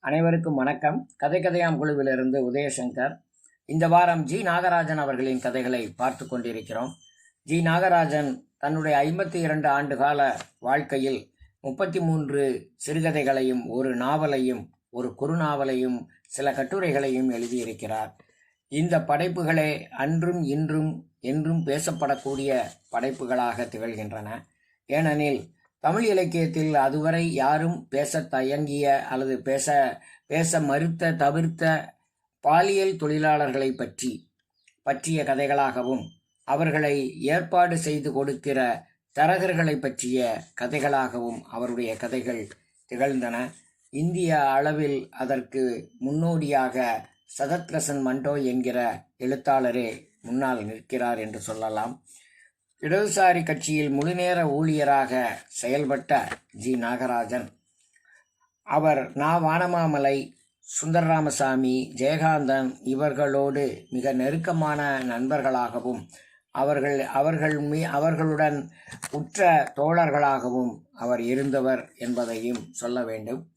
அனைவருக்கும் வணக்கம். கதை கதையாம் குழுவிலிருந்து உதயசங்கர். இந்த வாரம் ஜி நாகராஜன் அவர்களின் கதைகளை பார்த்து கொண்டிருக்கிறோம். ஜி நாகராஜன் தன்னுடைய ஐம்பத்தி இரண்டு ஆண்டு கால வாழ்க்கையில் முப்பத்தி மூன்று சிறுகதைகளையும் ஒரு நாவலையும் ஒரு குறுநாவலையும் சில கட்டுரைகளையும் எழுதியிருக்கிறார். இந்த படைப்புகளே அன்றும் இன்றும் என்றும் பேசப்படக்கூடிய படைப்புகளாக திகழ்கின்றன. ஏனெனில் தமிழ் இலக்கியத்தில் அதுவரை யாரும் பேச தயங்கிய அல்லது பேச பேச மறுத்த தவிர்த்த பாலியல் தொழிலாளர்களை பற்றி பற்றிய கதைகளாகவும் அவர்களை ஏற்பாடு செய்து கொடுக்கிற தரகர்களை பற்றிய கதைகளாகவும் அவருடைய கதைகள் திகழ்ந்தன. இந்திய அளவில் அதற்கு முன்னோடியாக சதத்ரசன் மண்டோ என்கிற எழுத்தாளரே முன்னால் நிற்கிறார் என்று சொல்லலாம். இடதுசாரி கட்சியில் முழுநேர ஊழியராக செயல்பட்ட ஜி. நாகராஜன். அவர் நா. வானமாமலை சுந்தரராமசாமி ஜெயகாந்தன் இவர்களோடு மிக நெருக்கமான நண்பர்களாகவும் அவர்கள் அவர்கள் மீ அவர்களுடன் உற்ற தோழர்களாகவும் அவர் இருந்தவர் என்பதையும் சொல்ல வேண்டும்.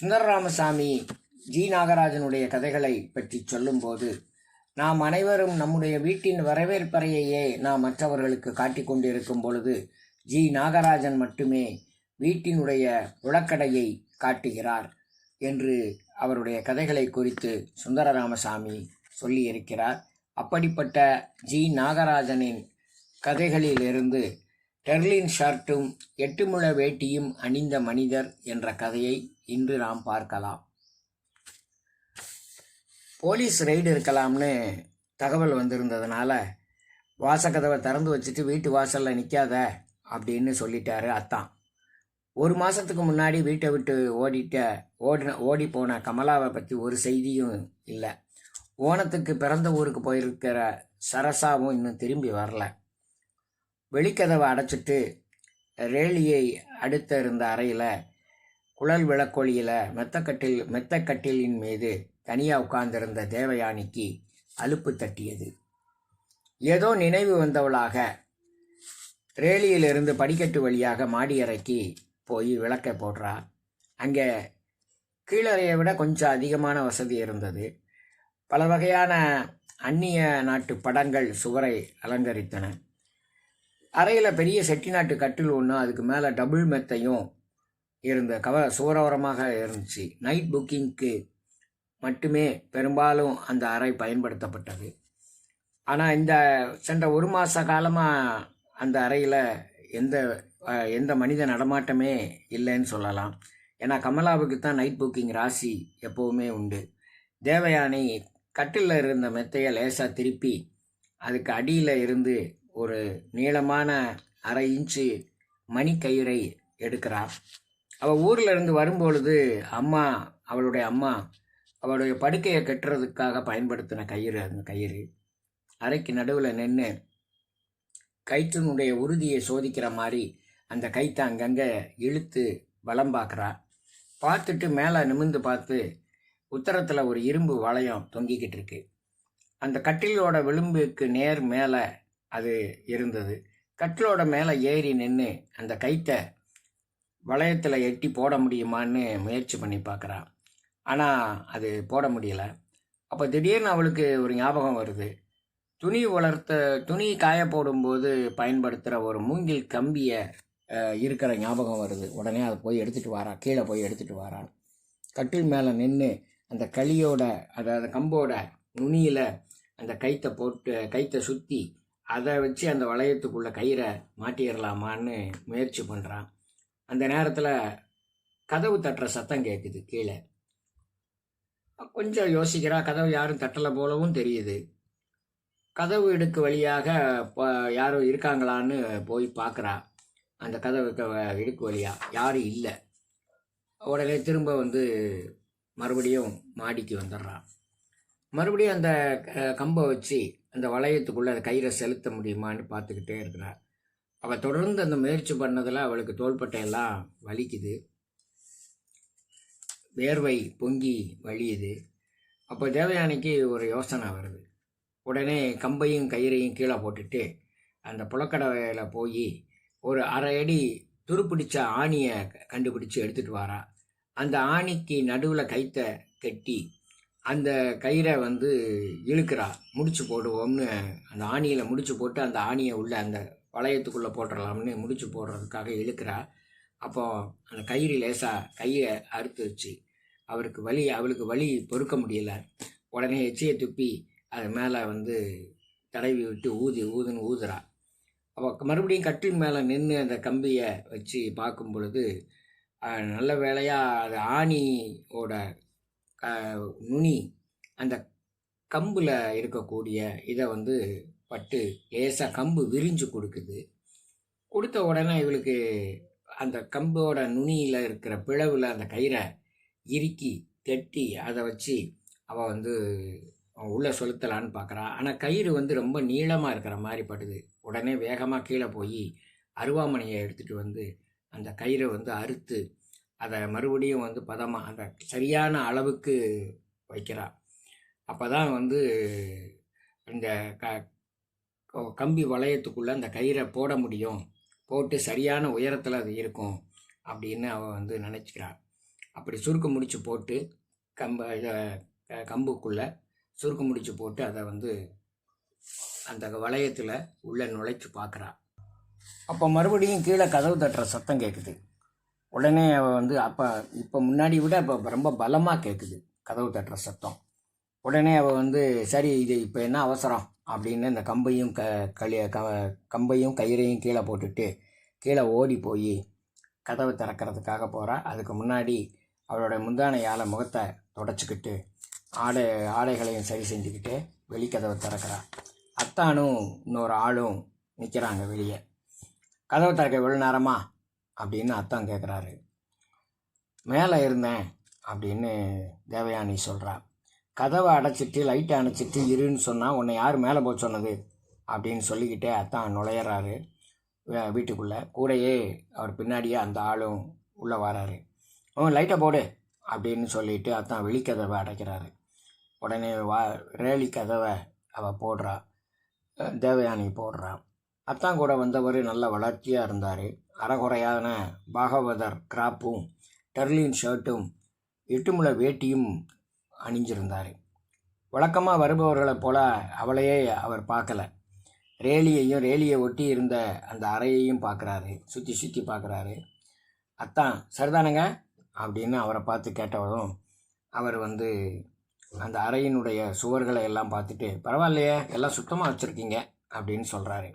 சுந்தரராமசாமி ஜி. நாகராஜனுடைய கதைகளை பற்றி சொல்லும்போது நாம் அனைவரும் நம்முடைய வீட்டின் வரவேற்பறையையே நாம் மற்றவர்களுக்கு காட்டிக் கொண்டிருக்கும் பொழுது ஜி. நாகராஜன் மட்டுமே வீட்டினுடைய உளக்கடையை காட்டுகிறார் என்று அவருடைய கதைகளை குறித்து சுந்தரராமசாமி சொல்லியிருக்கிறார். அப்படிப்பட்ட ஜி. நாகராஜனின் கதைகளிலிருந்து டெர்லின் ஷர்ட்டும் எட்டுமுழ வேட்டியும் அணிந்த மனிதர் என்ற கதையை இன்று நாம் பார்க்கலாம். போலீஸ் ரெய்டு இருக்கலாம்னு தகவல் வந்திருந்ததுனால வாசக்கதவை திறந்து வச்சுட்டு வீட்டு வாசலில் நிற்காத அப்படின்னு சொல்லிட்டாரு அத்தான். ஒரு மாதத்துக்கு முன்னாடி வீட்டை விட்டு ஓடிட்ட ஓடின ஓடி போன கமலாவை பற்றி ஒரு செய்தியும் இல்லை. ஓணத்துக்கு பிறந்த ஊருக்கு போயிருக்கிற சரசாவும் இன்னும் திரும்பி வரல. வெளிக்கதவை அடைச்சிட்டு ரேலியை அடுத்த இருந்த அறையில் குழல் விளக்கொலியில் மெத்தக்கட்டில் மெத்தக்கட்டிலின் மீது தனியாக உட்கார்ந்திருந்த தேவயானிக்கு அலுப்பு தட்டியது. ஏதோ நினைவு வந்தவளாக ரேலியிலிருந்து படிக்கட்டு வழியாக மாடி அறைக்கு போய் விளக்கை போடுறா அங்கே கீழறையை விட கொஞ்சம் அதிகமான வசதி இருந்தது. பல வகையான அந்நிய நாட்டு படங்கள் சுவரை அலங்கரித்தன. அறையில் பெரிய செட்டிநாட்டு கட்டில் ஒன்று அதுக்கு மேலே டபுள் மெத்தையும் இருந்த கவ சுவரோரமாக இருந்துச்சு. நைட் புக்கிங்க்கு மட்டுமே பெரும்பாலும் அந்த அறை பயன்படுத்தப்பட்டது. ஆனால் இந்த சென்ற ஒரு மாத காலமாக அந்த அறையில் எந்த எந்த மனித நடமாட்டமே இல்லைன்னு சொல்லலாம். ஏன்னா கமலாவுக்கு தான் நைட் புக்கிங் ராசி எப்போவுமே உண்டு. தேவயானி கட்டிலில் இருந்த மெத்தையை லேசாக திருப்பி அதுக்கு அடியில் இருந்து ஒரு நீளமான அரை இன்ச்சு மணிக்கயிறை எடுக்கிறார். அவள் ஊரில் இருந்து வரும்பொழுது அம்மா அவளுடைய அம்மா அவளுடைய படுக்கையை கட்டுறதுக்காக பயன்படுத்தின கயிறு அந்த கயிறு. அறைக்கு நடுவில் நின்று கயிற்றினுடைய உறுதியை சோதிக்கிற மாதிரி அந்த கைத்தை அங்கங்கே இழுத்து பலம் பார்க்குறா. பார்த்துட்டு மேலே நிமிர்ந்து பார்த்து உத்தரத்தில் ஒரு இரும்பு வளையம் தொங்கிக்கிட்டு இருக்கு. அந்த கட்டிலோட விளிம்புக்கு நேர் மேலே அது இருந்தது. கட்டிலோட மேலே ஏறி நின்று அந்த கைத்தை வளையத்தில் எட்டி போட முடியுமான்னு முயற்சி பண்ணி பார்க்குறான் ஆனால் அது போட முடியல. அப்போ திடீர்னு அவளுக்கு ஒரு ஞாபகம் வருது. துணி வளர்த்த துணி காய போடும்போது பயன்படுத்துகிற ஒரு மூங்கில் கம்பியை இருக்கிற ஞாபகம் வருது. உடனே அதை போய் எடுத்துகிட்டு வாரா கீழே போய் எடுத்துகிட்டு வாரான் கட்டில் மேலே நின்று அந்த களியோட அதாவது கம்போட நுனியில் அந்த கைத்தை போட்டு கைத்தை சுற்றி அதை வச்சு அந்த வளையத்துக்குள்ளே கயிறை மாட்டிடலாமான்னு முயற்சி பண்ணுறான் அந்த நேரத்தில் கதவு தட்டுற சத்தம் கேட்குது கீழே. கொஞ்சம் யோசிக்கிறா. கதவு யாரும் தட்டலை போலவும் தெரியுது. கதவு இடுக்கு வழியாக ப- யாரும் இருக்காங்களான்னு போய் பார்க்குறா அந்த கதவு இடுக்கு வழியா. யாரும் இல்லை. உடனே திரும்ப வந்து மறுபடியும் மாடிக்கு வந்துடுறான் மறுபடியும் அந்த க- கம்பை வச்சு அந்த வளையத்துக்குள்ளே அந்த கயிறை செலுத்த முடியுமான்னு பார்த்துக்கிட்டே இருக்கிறார் அவள் தொடர்ந்து அந்த முயற்சி பண்ணதில் அவளுக்கு தோள்பட்டையெல்லாம் வலிக்குது. வேர்வை பொங்கி வழியுது. அப்போ தேவயானிக்கு ஒரு யோசனை வருது. உடனே கம்பையும் கயிறையும் கீழே போட்டுட்டு அந்த புலக்கடவையில் போய் ஒரு அரை அடி துருப்பிடிச்ச ஆணியை கண்டுபிடிச்சி எடுத்துகிட்டு வாரா. அந்த ஆணிக்கு நடுவில் கைத்தை கட்டி அந்த கயிறை வந்து இழுக்கிறா. முடிச்சு போடுவோம்னு அந்த ஆணியில் முடிச்சு போட்டு அந்த ஆணியை உள்ள அந்த வளையத்துக்குள்ளே போட்டுடலாம்னு முடிச்சு போடுறதுக்காக இழுக்கிறா. அப்போ அந்த கயிறு லேசாக கையை அறுத்து வச்சு அவருக்கு வலி அவளுக்கு வலி பொறுக்க முடியல. உடனே எச்சியை துப்பி அது மேலே வந்து தடவி விட்டு ஊதி ஊதுன்னு ஊதுறா. அவள் மறுபடியும் கட்டில் மேலே நின்று அந்த கம்பியை வச்சு பார்க்கும் பொழுது நல்ல வேளையாக அது ஆணியோட க- நுனி அந்த கம்பில் இருக்கக்கூடிய இதை வந்து பட்டு லேசாக கம்பு விரிஞ்சு கொடுக்குது. கொடுத்த உடனே இவளுக்கு அந்த கம்போட நுனியில் இருக்கிற பிளவில் அந்த கயிறை இறுக்கி தட்டி அதை வச்சு அவள் வந்து உள்ளே செலுத்தலான்னு பார்க்குறா ஆனால் கயிறு வந்து ரொம்ப நீளமாக இருக்கிற மாதிரி படுது. உடனே வேகமாக கீழே போய் அருவாமனையை எடுத்துகிட்டு வந்து அந்த கயிறை வந்து அறுத்து அதை மறுபடியும் வந்து பதமாக அந்த சரியான அளவுக்கு வைக்கிறா. அப்போ தான் வந்து இந்த க கம்பி வளையத்துக்குள்ளே அந்த கயிறை போட முடியும். போட்டு சரியான உயரத்தில் அது இருக்கும் அப்படின்னு அவள் வந்து நினச்சிக்கிறாள் அப்படி சுருக்கு முடிச்சு போட்டு கம்ப கம்புக்குள்ளே சுருக்கு முடிச்சு போட்டு அதை வந்து அந்த வளையத்தில் உள்ளே நுழைச்சு பார்க்குறா அப்போ மறுபடியும் கீழே கதவு தட்டுற சத்தம் கேட்குது உடனே அவள் வந்து அப்போ இப்போ முன்னாடி விட இப்போ ரொம்ப பலமாக கேட்குது கதவு தட்டுற சத்தம். உடனே அவள் வந்து சரி இது இப்போ என்ன அவசரம்? அப்படின்னு இந்த கம்பையும் க களிய க கம்பையும் கயிறையும் கீழே போட்டுட்டு கீழே ஓடி போய் கதவை திறக்கிறதுக்காக போகிறா அதுக்கு முன்னாடி அவளோட முந்தானையால் முகத்தை தொடச்சிக்கிட்டு ஆடை ஆடைகளையும் சரி செஞ்சுக்கிட்டு வெளிக்கதவை திறக்கிறா. அத்தானும் இன்னொரு ஆளும் நிற்கிறாங்க வெளியே. கதவை திறக்க எவ்வளோ நேரமா? அப்படின்னு அத்தான் கேட்குறாரு மேலே இருந்தேன் அப்படின்னு தேவயானி சொல்கிறா கதவை அடைச்சிட்டு லைட்டை அணைச்சிட்டு இருன்னு சொன்னால் உன்னை யார் மேலே போக சொன்னது? அப்படின்னு சொல்லிக்கிட்டே அத்தான் நுழையிறாரு வீட்டுக்குள்ளே. கூடையே அவர் பின்னாடியே அந்த ஆளும் உள்ளே வராரு. ஓ லைட்டை போடு அப்படின்னு சொல்லிட்டு அத்தான் வெளிக்கதவை அடைக்கிறாரு. உடனே வா ரேலி கதவை அவள் போடுறா தேவயானி போடுறா. அத்தான் கூட வந்தவர் நல்ல வளர்ச்சியாக இருந்தார். அறகுறையான பாகவதர் கிராப்பும் டெர்லின் ஷர்ட்டும் எட்டுமுளை வேட்டியும் அணிஞ்சிருந்தார். வழக்கமாக வருபவர்களைப் போல அவளையே அவர் பார்க்கல. ரேலியையும் ரேலியை ஒட்டி இருந்த அந்த அறையையும் பார்க்குறாரு. சுற்றி சுற்றி பார்க்குறாரு. அத்தான் சரிதானங்க? அப்படின்னு அவரை பார்த்து கேட்டவரும் அவர் வந்து அந்த அறையினுடைய சுவர்களை எல்லாம் பார்த்துட்டு பரவாயில்லையே எல்லாம் சுத்தமாக வச்சுருக்கீங்க அப்படின்னு சொல்கிறாரு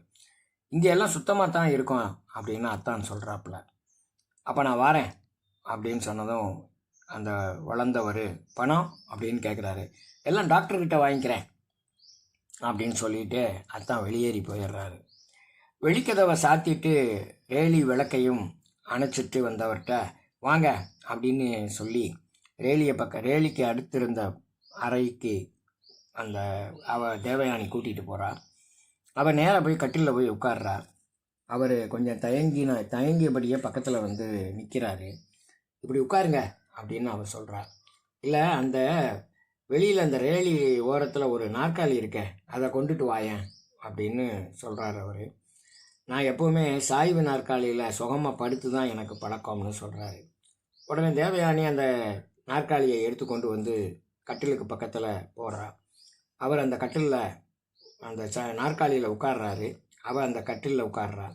இங்கே எல்லாம் சுத்தமாக தான் இருக்கும் அப்படின்னு அத்தான் சொல்கிறாப்புல அப்போ நான் வரேன் அப்படின்னு சொன்னதும் அந்த வளர்ந்தவர் பணம்? அப்படின்னு கேட்குறாரு எல்லாம் டாக்டர்கிட்ட வாங்கிக்கிறேன் அப்படின்னு சொல்லிட்டு அத்தான் வெளியேறி போயிடுறாரு. வெளிக்கதவை சாத்திட்டு ரேலி விளக்கையும் அணைச்சிட்டு வந்தவர்கிட்ட வாங்க அப்படின்னு சொல்லி ரேலியை பக்கம் ரேலிக்கு அடுத்திருந்த அறைக்கு அந்த அவ தேவயானி கூட்டிகிட்டு போகிறா அவள் நேராக போய் கட்டிலில் போய் உட்கார்றா. அவர் கொஞ்சம் தயங்கின தயங்கியபடியே பக்கத்தில் வந்து நிற்கிறாரு இப்படி உட்காருங்க அப்படின்னு அவர் சொல்கிறார் இல்லை அந்த வெளியில் அந்த ரேலி ஓரத்தில் ஒரு நாற்காலி இருக்கே அதை கொண்டுட்டு வாயேன் அப்படின்னு சொல்கிறார் அவர். நான் எப்போவுமே சாய்வு நாற்காலியில் சுகமாக படுத்து தான் எனக்கு பழக்கம்னு சொல்கிறாரு உடனே தேவயானி அந்த நாற்காலியை எடுத்து கொண்டு வந்து கட்டிலுக்கு பக்கத்தில் போடுறா அவர் அந்த கட்டிலில் அந்த ச நாற்காலியில் உட்கார்றாரு. அவள் அந்த கட்டிலில் உட்கார்றா.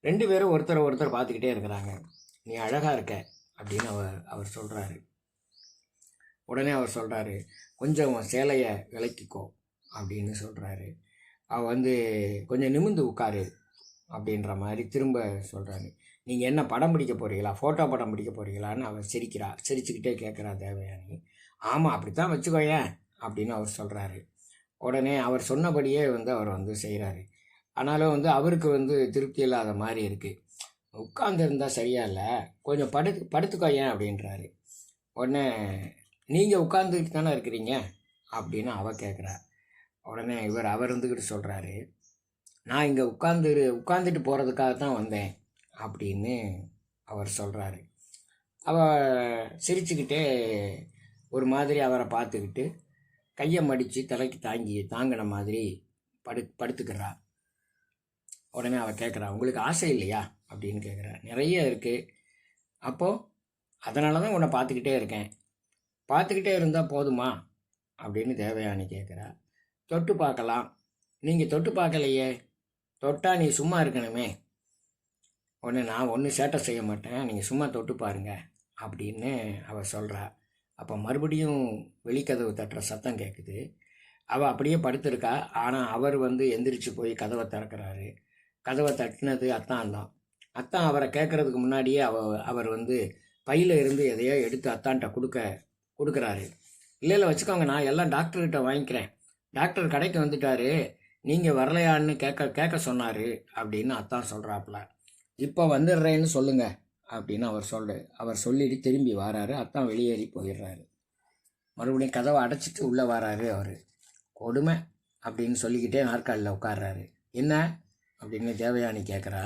ரெண்டு பேரும் ஒருத்தர் ஒருத்தர் பார்த்துக்கிட்டே இருக்கிறாங்க. நீ அழகாக இருக்க அப்படின்னு அவர் அவர் சொல்கிறாரு உடனே அவர் சொல்கிறாரு கொஞ்சம் சேலையை விலக்கிக்கோ அப்படின்னு சொல்கிறாரு அவள் வந்து கொஞ்சம் நிமிந்து உட்காரு அப்படின்ற மாதிரி திரும்ப சொல்கிறாரு நீங்கள் என்ன படம் பிடிக்க போகிறீங்களா ஃபோட்டோ படம் பிடிக்க போகிறீங்களான்னு அவர் சிரிக்கிறா சிரிச்சுக்கிட்டே கேட்குறா தேவயானி. ஆமாம் அப்படித்தான் வச்சுக்கோயேன் அப்படின்னு அவர் சொல்கிறாரு உடனே அவர் சொன்னபடியே வந்து அவர் வந்து செய்கிறாரு ஆனாலும் வந்து அவருக்கு வந்து திருப்தி இல்லாத மாதிரி இருக்குது உட்காந்துருந்தால் சரியா இல்லை கொஞ்சம் படு படுத்துக்கோயேன் அப்படின்றாரு. உடனே நீங்கள் உட்காந்துக்கிட்டு தானே இருக்கிறீங்க? அப்படின்னு அவ கேட்குறா உடனே இவர் அவர் இருந்துக்கிட்டு சொல்கிறாரு நான் இங்கே உட்காந்து உட்காந்துட்டு போகிறதுக்காக தான் வந்தேன். அப்படின்னு அவர் சொல்கிறாரு அவர் சிரிச்சுக்கிட்டே ஒரு மாதிரி அவரை பார்த்துக்கிட்டு கையை மடித்து தலைக்கு தாங்கி தாங்கின மாதிரி படு படுத்துக்கிறா. உடனே அவள் கேட்குறா உங்களுக்கு ஆசை இல்லையா? அப்படின்னு கேட்குறா நிறைய இருக்குது அப்போது அதனால தான் உன்னை பார்த்துக்கிட்டே இருக்கேன். பார்த்துக்கிட்டே இருந்தால் போதுமா? அப்படின்னு தேவயானி கேட்குறா தொட்டு பார்க்கலாம். நீங்கள் தொட்டு பார்க்கலையே. தொட்டா நீ சும்மா இருக்கணுமே. உடனே நான் ஒன்றும் சேட்டை செய்ய மாட்டேன் நீங்கள் சும்மா தொட்டு பாருங்கள் அப்படின்னு அவள் சொல்கிறா அப்போ மறுபடியும் வெளிக்கதவு தட்டுற சத்தம் கேட்குது அவள் அப்படியே படுத்திருக்கா. ஆனால் அவர் வந்து எந்திரிச்சு போய் கதவை திறக்கிறாரு. கதவை தட்டினது அத்தான் தான். அத்தான் அவரை கேட்குறதுக்கு முன்னாடியே அவ அவர் வந்து பையில் இருந்து எதையோ எடுத்து அத்தான்ட்ட கொடுக்க கொடுக்குறாரு. இல்லை இல்லை வச்சுக்கோங்க. நான் எல்லாம் டாக்டர்கிட்ட வாங்கிக்கிறேன். டாக்டர் கடைக்கு வந்துட்டாரு. நீங்கள் வரலையான்னு கேட்க கேட்க சொன்னார் அப்படின்னு அத்தான் சொல்கிறாப்புல இப்போ வந்துடுறேன்னு சொல்லுங்க அப்படின்னு அவர் சொல்லு அவர் சொல்லிட்டு திரும்பி வராரு. அத்தான் வெளியேறி போயிடுறாரு. மறுபடியும் கதவை அடைச்சிட்டு உள்ளே வராரு அவர். கொடுமை அப்படின்னு சொல்லிக்கிட்டே நாற்காலில் உட்கார்றாரு. என்ன அப்படின்னு தேவயானி கேட்குறா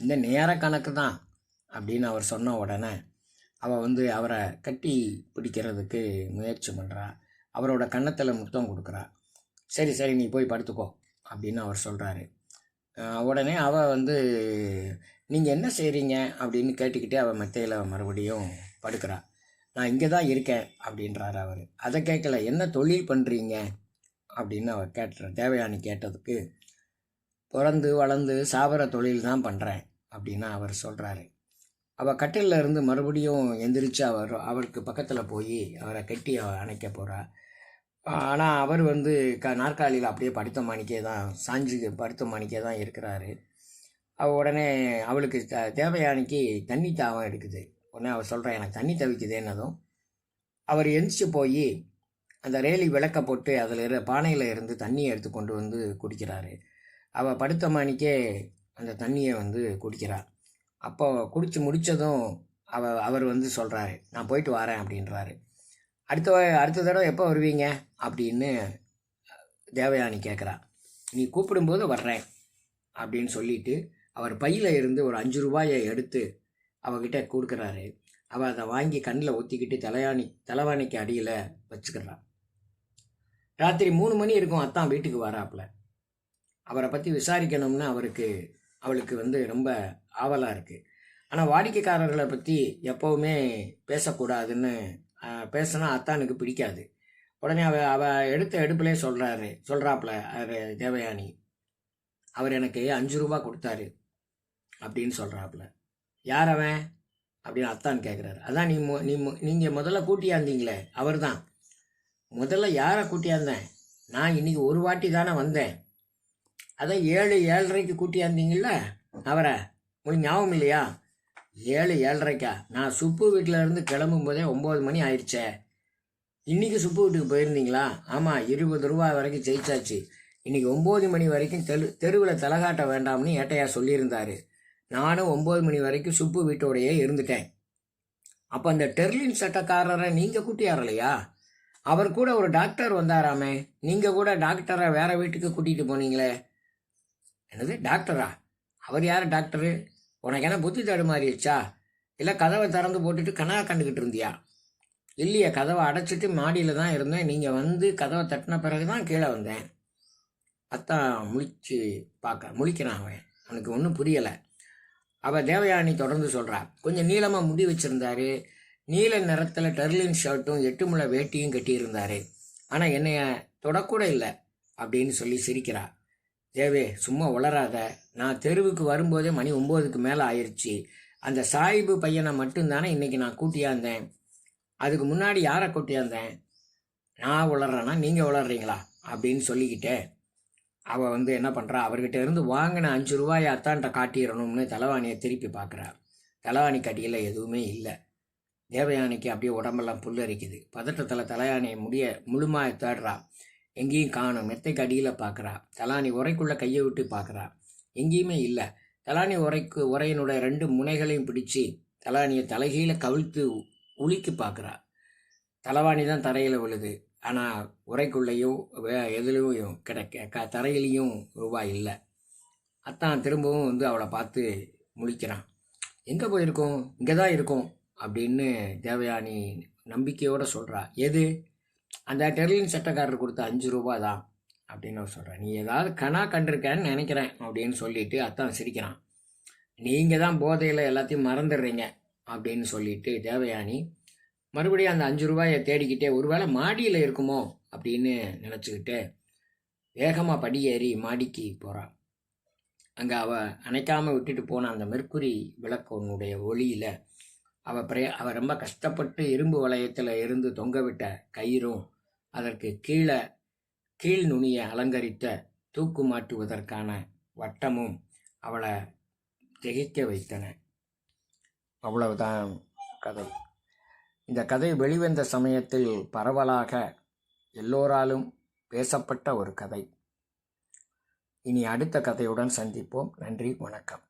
இந்த நேர கணக்கு தான் அப்படின்னு அவர் சொன்ன உடனே அவள் வந்து அவரை கட்டி பிடிக்கிறதுக்கு முயற்சி பண்ணுறா அவரோட கன்னத்தில் முத்தம் கொடுக்குறா. சரி சரி நீ போய் படுத்துக்கோ அப்படின்னு அவர் சொல்கிறாரு உடனே அவள் வந்து நீங்கள் என்ன செய்கிறீங்க அப்படின்னு கேட்டுக்கிட்டே அவள் மெத்தையில் மறுபடியும் படுக்கிறா. நான் இங்கே தான் இருக்கேன் அப்படின்றார் அவர். அதை கேட்கல என்ன தொழில் பண்ணுறீங்க அப்படின்னு அவர் கேட்டுற. தேவயானி கேட்டதுக்கு பிறந்து வளர்ந்து சாவர தொழில் தான் பண்ணுறேன் அப்படின்னு அவர் சொல்கிறாரு அவள் கட்டிலிருந்து மறுபடியும் எந்திரிச்சு அவர் அவருக்கு பக்கத்தில் போய் அவரை கட்டி அவள் அணைக்க போகிறா ஆனால் அவர் வந்து க நாற்காலியில் அப்படியே படுத்த மாணிக்கே தான் சாஞ்சு படுத்த மாணிக்கே தான் இருக்கிறாரு. அவள் உடனே அவளுக்கு த தேவையானிக்கு தண்ணி தாவம் எடுக்குது. உடனே அவள் சொல்கிறா எனக்கு தண்ணி தவிக்குதேன்னதும் அவர் எந்திரிச்சு போய் அந்த ரேலி விளக்க போட்டு அதில் இரு பானையில் இருந்து தண்ணியை எடுத்து கொண்டு வந்து குடிக்கிறாரு. அவள் படுத்த மாணிக்கே அந்த தண்ணியை வந்து குடிக்கிறார் அப்போ குடித்து முடித்ததும் அவ அவர் வந்து சொல்கிறாரு நான் போயிட்டு வரேன் அப்படின்றாரு. அடுத்த அடுத்த தடவை எப்போ வருவீங்க? அப்படின்னு தேவயானி கேட்குறா நீ கூப்பிடும்போது வர்றேன் அப்படின்னு சொல்லிட்டு அவர் பையில் இருந்து ஒரு அஞ்சு ரூபாயை எடுத்து அவகிட்ட கொடுக்குறாரு. அவள் அதை வாங்கி கண்ணில் ஒத்திக்கிட்டு தலையாணி தலைவாணிக்கு அடியில் வச்சுக்கிறான் ராத்திரி மூணு மணி இருக்கும் அத்தான் வீட்டுக்கு வராப்புல அவரை பற்றி விசாரிக்கணும்னு அவருக்கு அவளுக்கு வந்து ரொம்ப ஆவலாக இருக்குது ஆனால் வாடிக்கைக்காரர்களை பற்றி எப்போவுமே பேசக்கூடாதுன்னு பேசினா அத்தானுக்கு பிடிக்காது. உடனே அவ அவ எடுத்த எடுப்பிலே சொல்கிறாரு சொல்கிறாப்புல அவர் தேவயானி அவர் எனக்கு அஞ்சு ரூபா கொடுத்தாரு அப்படின்னு சொல்கிறாப்புல யார் அவன்? அப்படின்னு அத்தான் கேட்குறாரு அதான் நீ மு- நீ நீங்கள் முதல்ல கூட்டியாந்தீங்களே அவர் தான் முதல்ல யாரை கூட்டியாந்தேன் நான் இன்னைக்கு ஒரு வாட்டி தானே வந்தேன். அதான் ஏழு ஏழரைக்கு கூட்டியாந்தீங்கள அவரை. உங்களுக்கு ஞாபகம் இல்லையா? ஏழு ஏழரைக்கா. நான் சுப்பு வீட்டில் இருந்து கிளம்பும் போதே ஒம்பது மணி ஆயிடுச்சே. இன்றைக்கி சுப்பு வீட்டுக்கு போயிருந்தீங்களா? ஆமாம் இருபது ரூபா வரைக்கும் ஜெயிச்சாச்சு. இன்றைக்கி ஒம்பது மணி வரைக்கும் தெரு தெருவில் தலகாட்ட வேண்டாம்னு ஏட்டையா சொல்லியிருந்தார். நானும் ஒம்பது மணி வரைக்கும் சுப்பு வீட்டோடையே இருந்துட்டேன். அப்போ அந்த டெர்லின் சட்டக்காரரை நீங்கள் கூட்டியாரலையா அவர் கூட ஒரு டாக்டர் வந்தாராமே. நீங்கள் கூட டாக்டரை வேறு வீட்டுக்கு கூட்டிகிட்டு போனீங்களே. என்னது டாக்டரா? அவர் யார் டாக்டரு? உனக்கு என்ன புத்தி தடுமாறிடுச்சா? இல்லை கதவை திறந்து போட்டுட்டு கனா கண்டுக்கிட்டு இருந்தியா? இல்லையே கதவை அடைச்சிட்டு மாடியில் தான் இருந்தேன். நீங்கள் வந்து கதவை தட்டின பிறகு தான் கீழே வந்தேன். அத்தான் முழிச்சு பார்க்க முழிக்கிறான் அவன். அவனுக்கு ஒன்றும் புரியலை. அவள் தேவயானி தொடர்ந்து சொல்கிறா கொஞ்சம் நீளமாக முடி வச்சுருந்தாரு. நீல நிறத்தில் டெர்லின் ஷர்ட்டும் எட்டு முளை வேட்டியும் கட்டியிருந்தாரு. ஆனால் என்னைய தொடக்கூட இல்லை அப்படின்னு சொல்லி சிரிக்கிறா. தேவே சும்மா உளராத நான் தெருவுக்கு வரும்போதே மணி ஒம்போதுக்கு மேலே ஆயிடுச்சு அந்த சாயிபு பையனை மட்டும்தானே இன்னைக்கு நான் கூட்டியாந்தேன் அதுக்கு முன்னாடி யாரை கூட்டியாந்தேன் நான் உளறேன்னா நீங்கள் உளறீங்களா அப்படின்னு சொல்லிக்கிட்டே அவள் வந்து என்ன பண்ணுறா அவர்கிட்ட இருந்து வாங்கின அஞ்சு ரூபாயை அத்தான்ட்ட காட்டிடணும்னு தலைவாணியை திருப்பி பார்க்குறா. தலைவாணி கட்டியில் எதுவுமே இல்லை. தேவயானிக்கு அப்படியே உடம்பெல்லாம் புல்லரிக்குது. பதட்டத்தில் தலையானியை முடிய முழுமாய தேடுறா. எங்கேயும் காணும். மெத்தைக்கு அடியில் பார்க்குறா தலானி உரைக்குள்ளே கையை விட்டு பார்க்குறா எங்கேயுமே இல்லை. தலானி உரைக்கு உரையினுடைய ரெண்டு முனைகளையும் பிடிச்சி தலானியை தலைகீழ கவிழ்த்து உளிக்கு பார்க்குறா தலவாணி தான் தரையில் விழுது. ஆனால் உரைக்குள்ளேயும் வே- எதுலேயும் கிடைக்க க தரையிலையும் ரூபாய் இல்லை. அத்தான் திரும்பவும் வந்து அவளை பார்த்து முழிக்கிறான். எங்கே போயிருக்கோம்? இங்கே தான் இருக்கோம். அப்படின்னு தேவயானி நம்பிக்கையோடு சொல்கிறா எது? அந்த டெர்லின் சட்டக்காரர் கொடுத்த அஞ்சு ரூபா தான் அப்படின்னு அவர் சொல்கிறேன் நீ ஏதாவது கணா கண்டிருக்கேன்னு நினைக்கிறேன் அப்படின்னு சொல்லிட்டு அத்தான் சிரிக்கிறான். நீங்கள் தான் போதையில் எல்லாத்தையும் மறந்துடுறீங்க அப்படின்னு சொல்லிட்டு தேவயானி மறுபடியும் அந்த அஞ்சு ரூபாயை தேடிக்கிட்டே ஒருவேளை மாடியில் இருக்குமோ அப்படின்னு நினச்சிக்கிட்டு வேகமாக படியேறி மாடிக்கு போகிறான் அங்கே அவ அணைக்காமல் விட்டுட்டு போன அந்த மெர்க்குரி விளக்கனுடைய ஒளியில் அவ பிரே அவ ரொம்ப கஷ்டப்பட்டு இரும்பு வளையத்தில் இருந்து தொங்கவிட்ட கயிறும் அதற்கு கீழே கீழ் நுனியை அலங்கரித்த தூக்கு மாட்டுவதற்கான வட்டமும் அவளை திகைக்க வைத்தன. அவ்வளவுதான் கதை. இந்த கதை வெளிவந்த சமயத்தில் பரவலாக எல்லோராலும் பேசப்பட்ட ஒரு கதை. இனி அடுத்த கதையுடன் சந்திப்போம். நன்றி வணக்கம்.